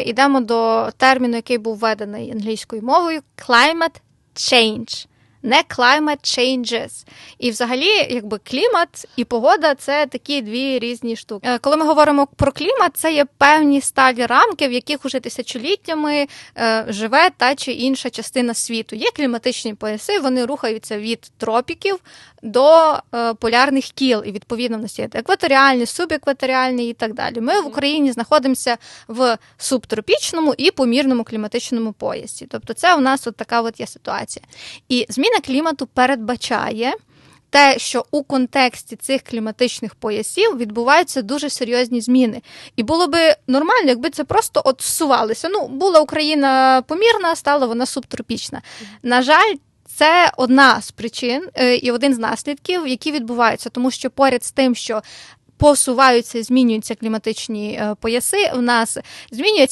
ми йдемо до терміну, який був введений англійською мовою climate change. Не climate changes. І взагалі, якби клімат і погода це такі дві різні штуки. Е, Коли ми говоримо про клімат, це є певні сталі рамки, в яких уже тисячоліттями е, живе та чи інша частина світу. Є кліматичні пояси, вони рухаються від тропіків до е, полярних кіл, і відповідно в нас є екваторіальні, субекваторіальні і так далі. Ми в Україні знаходимося в субтропічному і помірному кліматичному поясі. Тобто, це у нас от така от є ситуація. І зміна клімату передбачає. Те, що у контексті цих кліматичних поясів відбуваються дуже серйозні зміни, і було би нормально, якби це просто от всувалося. Ну, була Україна помірна, стала вона субтропічна. На жаль, це одна з причин е, і один з наслідків, які відбуваються, тому що поряд з тим, що посуваються, змінюються кліматичні е, пояси, у нас змінюється